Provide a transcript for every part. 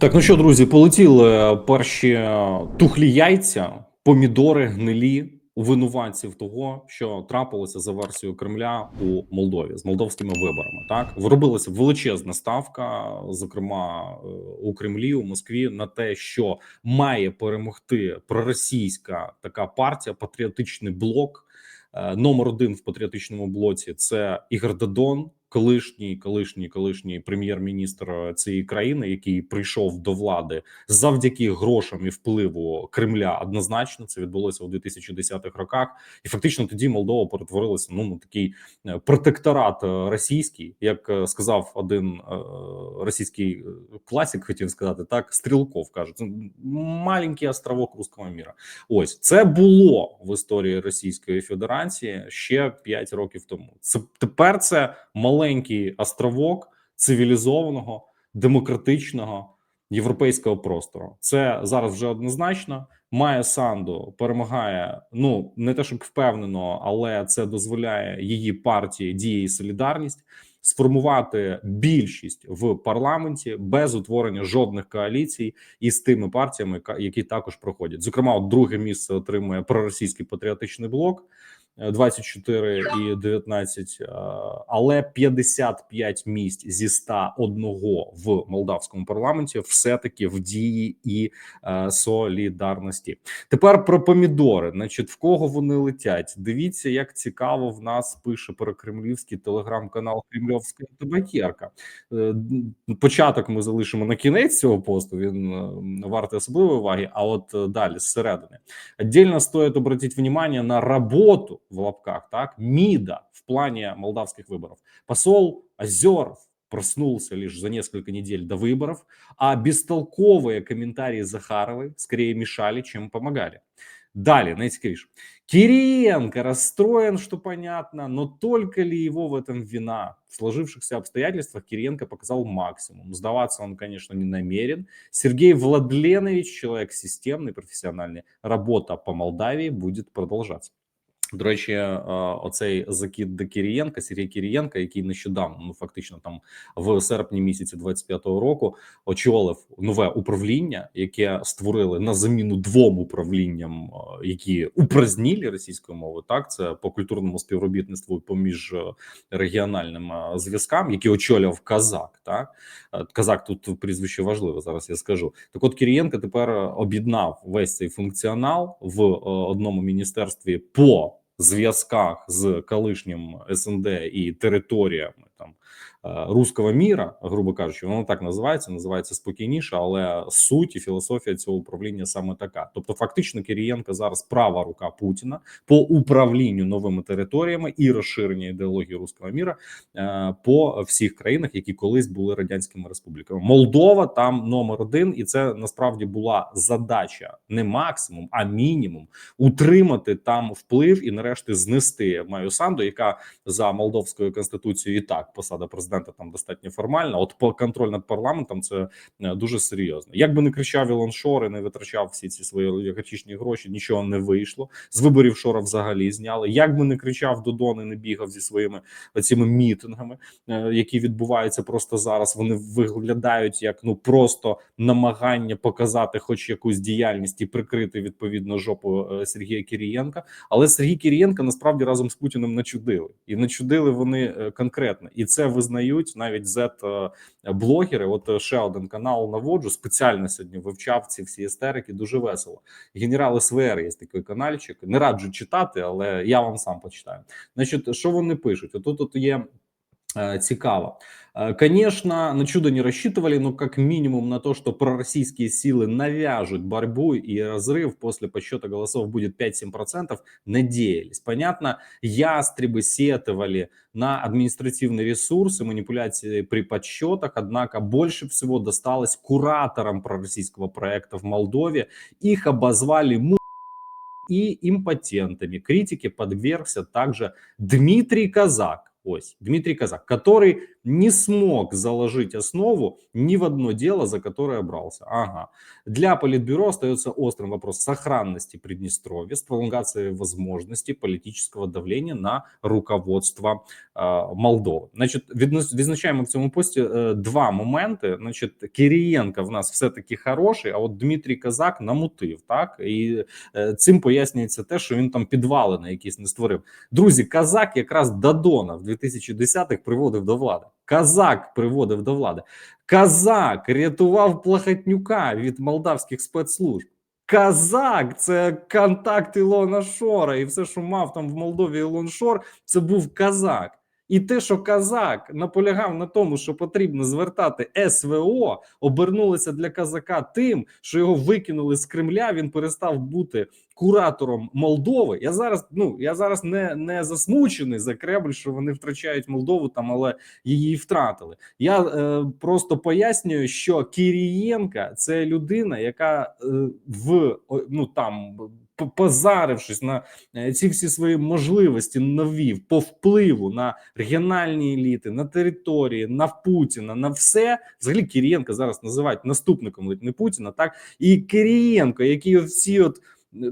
Так, ну що, друзі, полетіли перші тухлі яйця, помідори гнилі винуватців того, що трапилося за версією Кремля у Молдові з молдовськими виборами. Так виробилася величезна ставка, зокрема е, у Кремлі, у Москві, на те, що має перемогти проросійська така партія, патріотичний блок. Е, Номер один в патріотичному блоці це Ігор Додон, колишній, колишній, колишній прем'єр-міністр цієї країни, який прийшов до влади завдяки грошам і впливу Кремля. Однозначно, це відбулося у 2010-х роках, і фактично тоді Молдова перетворилася ну на такий е, протекторат е, російський, як е, сказав один е, російський е, класик, хотів сказати так. Стрілков каже, це маленький островок руського міра. Ось це було в історії Російської Федерації ще 5 років тому. Це тепер це маленький островок цивілізованого, демократичного європейського простору. Це зараз вже однозначно. Має Санду перемагає. Ну не те, щоб впевнено, але це дозволяє її партії дії і солідарність сформувати більшість в парламенті без утворення жодних коаліцій із тими партіями, які також проходять. Зокрема, от друге місце отримує проросійський патріотичний блок. 24 і 19, але 55 місць зі 101 в молдавському парламенті все таки в дії і солідарності. Тепер про помідори. Значить, в кого вони летять? Дивіться, як цікаво в нас пише прокремлівський телеграм-канал Кремльовська табакерка. Е, початок ми залишимо на кінець цього посту. Він е, вартий особливої уваги. А от е, далі зсередини отдельно стоїть обратити внимание на роботу в лапках, так, МИДа в плане молдавских выборов. Посол Озеров проснулся лишь за несколько недель до выборов, а бестолковые комментарии Захаровой скорее мешали, чем помогали. Далее, найцікавіше. Кириенко расстроен, что понятно, но только ли его в этом вина? В сложившихся обстоятельствах Кириенко показал максимум. Сдаваться он, конечно, не намерен. Сергей Владленович, человек системный, профессиональный. Работа по Молдавии будет продолжаться. До речі, е, оцей закид до Кірієнка, Сергій Кірієнка, який нещодавно, ну фактично, там в серпні місяці 25-го року очолив нове управління, яке створили на заміну двом управлінням, е, які упразнілі російською мовою. Так, це по культурному співробітництву поміж е, регіональним зв'язкам, які очолював Казак. Так Казак тут прізвище важливе. Зараз я скажу. Так, от Кірієнка тепер об'єднав весь цей функціонал в одному міністерстві по зв'язках з колишнім СНД і територіями там Е, міра, грубо кажучи, воно так називається, називається спокійніше, але суть і філософія цього управління саме така. Тобто, фактично, Кирієнко зараз права рука Путіна по управлінню новими територіями і розширення ідеології руського міра е, по всіх країнах, які колись були радянськими республіками. Молдова там номер один, і це насправді була задача не максимум, а мінімум утримати там вплив і нарешті знести Маю Санду, яка за молдовською конституцією і так посада президента там достатньо формальна. От по контроль над парламентом це е, дуже серйозно. Як би не кричав Ілон Шор і не витрачав всі ці свої олігархічні гроші, нічого не вийшло. З виборів Шора взагалі зняли. Як би не кричав Додон і не бігав зі своїми цими мітингами, е, які відбуваються просто зараз. Вони виглядають як ну просто намагання показати, хоч якусь діяльність і прикрити відповідно жопу е, Сергія Кірієнка. Але Сергій Кірієнка насправді разом з Путіним начудили і начудили вони конкретно, і це визнають навіть z блогери. От е, ще один канал наводжу спеціально сьогодні вивчав ці всі істерики. Дуже весело. Генерал СВР є такий каналчик. Не раджу читати, але я вам сам почитаю. Значить, що вони пишуть? Отут от є цікаво. Э, конечно, на чудо не рассчитывали, но как минимум на то, что пророссийские силы навяжут борьбу и разрыв после подсчета голосов будет 5-7%, надеялись. Понятно, ястребы сетовали на административный ресурс и манипуляции при подсчетах, однако больше всего досталось кураторам пророссийского проекта в Молдове. Их обозвали и импотентами. Критике подвергся также Дмитрий Казак, ось Дмитрий Казак, который не смог заложить основу ни в одно дело, за которое брался. Ага. Для Политбюро остается острым вопрос сохранности Приднестровья с пролонгацией возможности политического давления на руководство э, Молдови. Значить, відно- відзначаємо в цьому пості е, два моменти. Значить, Кирієнка в нас все-таки хороший, а от Дмитрій Казак намутив, так? І е, цим пояснюється те, що він там підвали на якісь не створив. Друзі, Казак якраз Дадона в 2010-х приводив до влади. Казак приводив до влади. Казак рятував Плахатнюка від молдавських спецслужб. Казак це контакт Ілона Шора, і все, що мав там в Молдові Ілон Шор, це був казак. І те, що казак наполягав на тому, що потрібно звертати СВО, обернулося для казака тим, що його викинули з Кремля. Він перестав бути куратором Молдови. Я зараз ну я зараз не, не засмучений за Кремль, що вони втрачають Молдову там, але її втратили. Я е, просто пояснюю, що Кірієнка це людина, яка е, в ну там позарившись на е, ці всі свої можливості нові по впливу на регіональні еліти, на території, на Путіна, на все. Взагалі Кирієнка зараз називають наступником ледь не Путіна. Так і Кирієнко, який всі от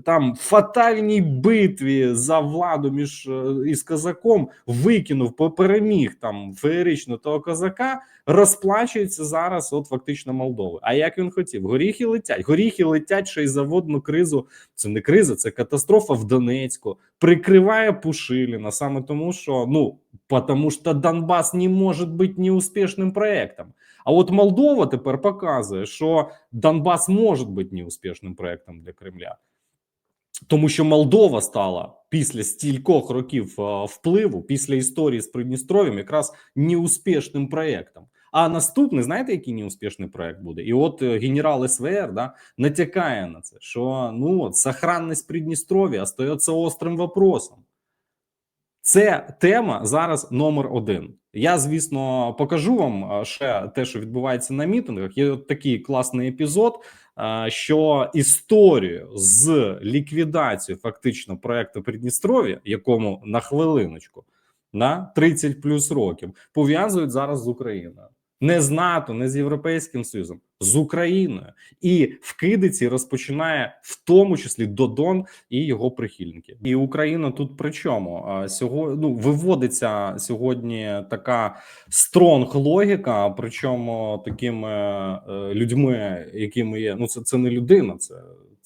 там фатальній битві за владу між е, із козаком викинув, попереміг там феєрично того козака, розплачується зараз. От фактично Молдови. А як він хотів? Горіхи летять. Горіхи летять ще й за водну кризу. Це не криза, це катастрофа в Донецьку. Прикриває Пушиліна саме тому, що ну потому що Донбас не може бути неуспішним проектом. А от Молдова тепер показує, що Донбас може бути неуспішним проектом для Кремля. Тому що Молдова стала після стількох років е, впливу, після історії з Придністров'ям, якраз неуспішним проєктом. А наступний, знаєте, який неуспішний проект буде? І от е, генерал СВР да, натякає на це, що ну от сохранність Придністров'я остається острим вопросом. Це тема зараз номер один. Я, звісно, покажу вам ще те, що відбувається на мітингах. Є такий класний епізод, що історію з ліквідацією фактично проекту Придністров'я, якому на хвилиночку на 30 плюс років пов'язують зараз з Україною. Не з НАТО, не з Європейським Союзом, з Україною, і вкидиці розпочинає в тому числі Додон і його прихильники. І Україна тут при чому? Сьогодні ну, виводиться сьогодні така стронг логіка, причому такими е, людьми, якими є ну це, це не людина, це.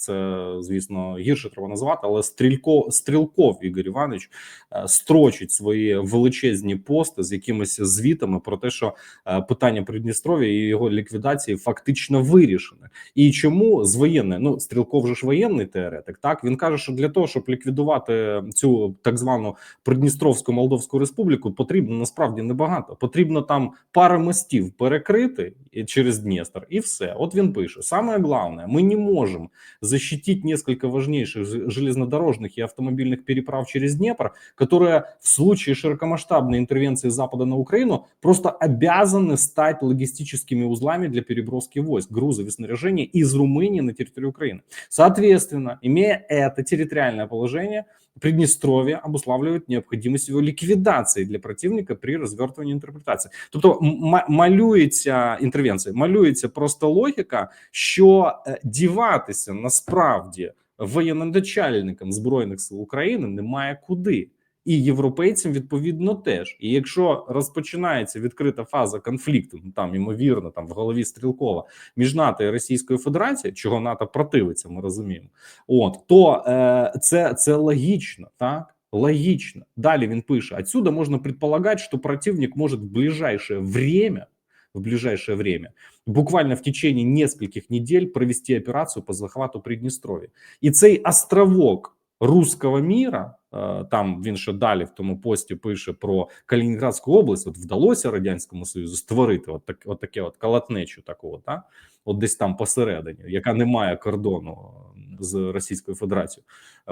Це звісно гірше треба назвати, але стрілько стрілков Ігор Іванович е, строчить свої величезні пости з якимись звітами про те, що е, питання Придністров'я і його ліквідації фактично вирішене. І чому з воєнної ну стрілков же ж воєнний теоретик? Так він каже, що для того, щоб ліквідувати цю так звану Придністровську Молдовську Республіку, потрібно насправді небагато. Потрібно там пара мостів перекрити через Дністр, і все. От він пише: саме головне, ми не можемо защитить несколько важнейших железнодорожных и автомобильных переправ через Днепр, которые в случае широкомасштабной интервенции Запада на Украину просто обязаны стать логистическими узлами для переброски войск, грузов и снаряжения из Румынии на территорию Украины. Соответственно, имея это территориальное положение, Придністров'я обуславливает необхідність його ліквідації для противника при розвертуванні інтерпретації. Тобто малюється інтервенція, малюється просто логіка, що е, діватися насправді воєнноначальникам збройних сил України немає куди. І європейцям відповідно теж. І якщо розпочинається відкрита фаза конфлікту, ну там ймовірно, там в голові Стрілкова між НАТО і Російською Федерацією, чого НАТО противиться, ми розуміємо. От то е, це, це логічно, так логично. Далі він пише: отсюда можна предполагати, що противник може в ближайшее время в ближайшее время, буквально в течение нескольких недель провести операцию по захвату Придністров'я. І цей островок руського міра, е, там він ще далі в тому пості пише про Калінінградську область. От вдалося радянському союзу створити от, так, от таке от калатнечу такого, та от десь там посередині, яка не має кордону з Російською Федерацією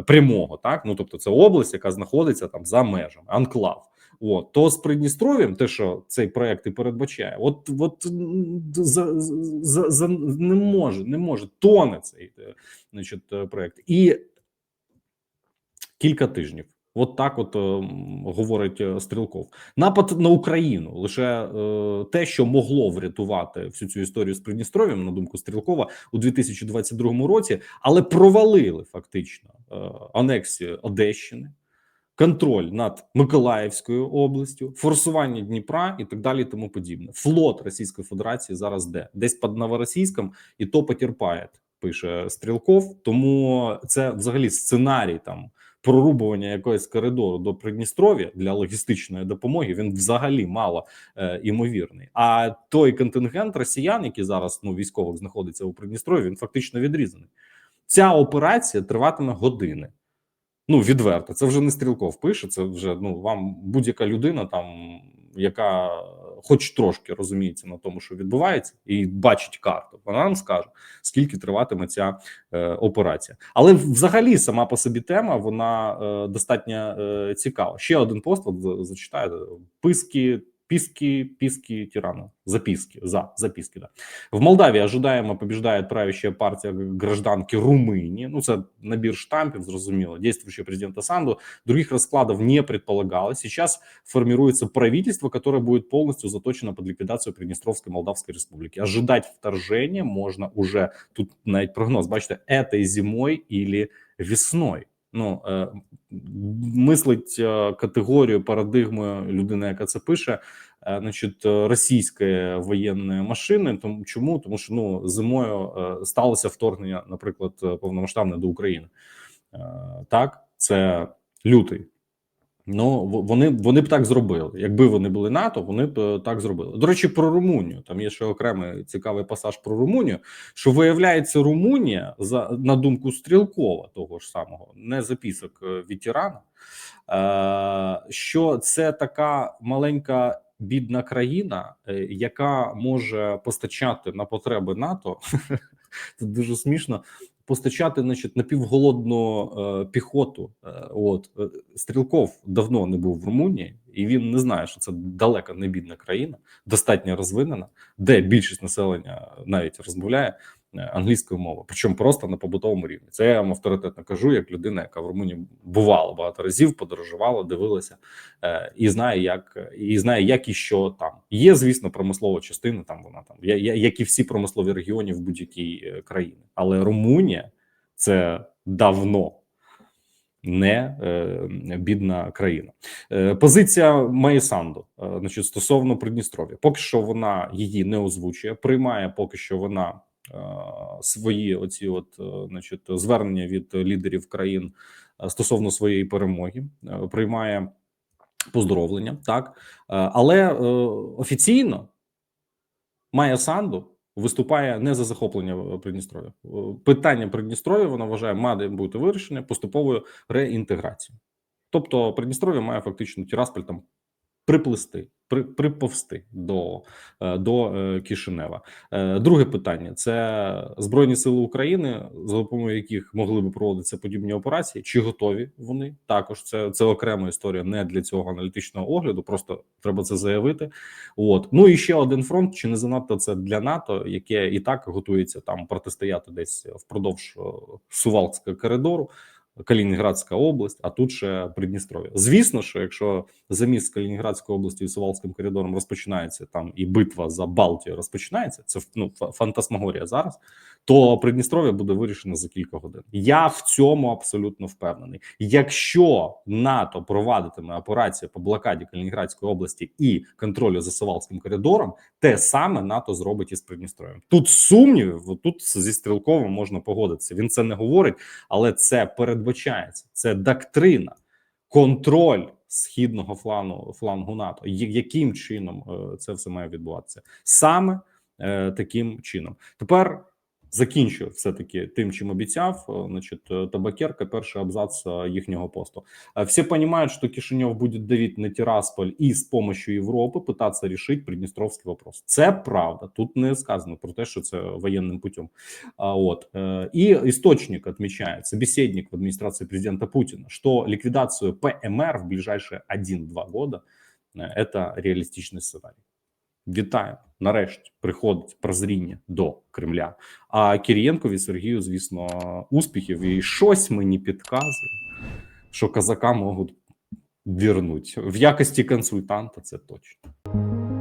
прямого, так ну тобто це область, яка знаходиться там за межами анклав. От то з Придністров'ям, те, що цей проект і передбачає, от от за, за, за не може, не може тоне цей значить, проект і кілька тижнів От так, от ем, говорить е, Стрілков. Напад на Україну лише е, те, що могло врятувати всю цю історію з Придністров'ям, на думку Стрілкова, у 2022 році, але провалили фактично е, анексію Одещини, контроль над Миколаївською областю, форсування Дніпра і так далі. і Тому подібне. Флот Російської Федерації зараз де десь під Новоросійськом, і то потерпає, пише Стрілков. Тому це взагалі сценарій там прорубування якогось коридору до Придністров'я для логістичної допомоги. Він взагалі мало е, імовірний. А той контингент росіян, який зараз ну військових знаходиться у Придністров'ї, він фактично відрізаний. Ця операція триватиме години. Ну відверто, це вже не стрілков пише. Це вже ну вам будь-яка людина, там яка хоч трошки розуміється на тому, що відбувається, і бачить карту. Вона нам скаже, скільки триватиме ця е, операція. Але взагалі сама по собі тема вона е, достатньо е, цікава. Ще один пост зачитаю писки. Писки, писки тирана. Записки, за, записки, да. В Молдавии ожидаемо побеждает правящая партия гражданки Румынии. Ну, це набір штампів, зрозуміло. Действующий президент Асанду. Других раскладов не предполагалось. Сейчас формируется правительство, которое будет полностью заточено под ликвидацию Приднестровской Молдавской Республики. Ожидать вторжения можно уже, тут навіть прогноз, бачите, этой зимой или весной. Ну, е, мислить е, категорію, парадигмою людини, яка це пише, е, значить, російської воєнної машини. Тому чому? Тому що ну зимою сталося вторгнення, наприклад, повномасштабне до України. Так, це лютий. Ну вони вони б так зробили. Якби вони були НАТО, вони б е, так зробили. До речі, про Румунію. Там є ще окремий цікавий пасаж про Румунію. Що виявляється, Румунія за на думку Стрілкова, того ж самого, не записок е, ветерана, е, що це така маленька бідна країна, яка може постачати на потреби НАТО. Це дуже смішно. Постачати, значить, напівголодну е, піхоту. Е, от Е, Стрілков давно не був в Румунії, і він не знає, що це далека не бідна країна, достатньо розвинена, де більшість населення навіть розмовляє е, англійською мовою, причому просто на побутовому рівні. Це я вам авторитетно кажу, як людина, яка в Румунії бувала багато разів, подорожувала, дивилася е, і знає, як і знає, як і що там є. Звісно, промислова частина. Там вона там як і всі промислові регіони в будь-якій е, країні, але Румунія це давно. Не е, бідна країна. Е, позиція Майї Санду, е, значить, стосовно Придністров'я. Поки що вона її не озвучує, приймає поки що вона свої оці, от, е, значить, звернення від лідерів країн е, стосовно своєї перемоги, е, приймає поздоровлення, так але офіційно Майя Санду виступає не за захоплення Придністров'я. Питання Придністров'я вона вважає, має бути вирішене поступовою реінтеграцією. Тобто Придністров'я має фактично Тірасполь там приплисти, при, приповсти до, е, до е, Кишинева. Е, Друге питання це Збройні Сили України, за допомогою яких могли би проводитися подібні операції. Чи готові вони? Також це, це окрема історія не для цього аналітичного огляду. Просто треба це заявити. От ну і ще один фронт. Чи не занадто це для НАТО, яке і так готується там протистояти десь впродовж Сувалкського коридору. Калінінградська область, а тут ще Придністров'я. Звісно, що якщо замість Калінінградської області і Сувалським коридором розпочинається там і битва за Балтію розпочинається, це ну фа- фантасмагорія зараз. То Придністров'я буде вирішено за кілька годин. Я в цьому абсолютно впевнений. Якщо НАТО провадитиме операцію по блокаді Калінінградської області і контролю за Сувалським коридором, те саме НАТО зробить із Придністров'ям. Тут сумнівів, тут зі стрілковим можна погодитися. Він це не говорить, але це передбачається. Це доктрина, контроль східного флану флангу НАТО. Яким чином е, це все має відбуватися? Саме е, таким чином. Тепер закінчую все таки тим, чим обіцяв. Е, Значить, е, табакерка, перший абзац е, їхнього посту. Э, Все понимают, что Кишинев будет давить на Тирасполь и с помощью Европы пытаться решить Приднестровский вопрос. Це правда. Тут не сказано про те, що це воєнним путем. А, вот. Э, И источник отмечает, собеседник в администрации президента Путина, что ликвидацию ПМР в ближайшие 1-2 года э, это реалистичный сценарий. Вітаю, нарешті приходить прозріння до Кремля. А Кирієнкові Сергію, звісно, успіхів і щось мені підказує, що казака можуть вірнуть в якості консультанта. Це точно.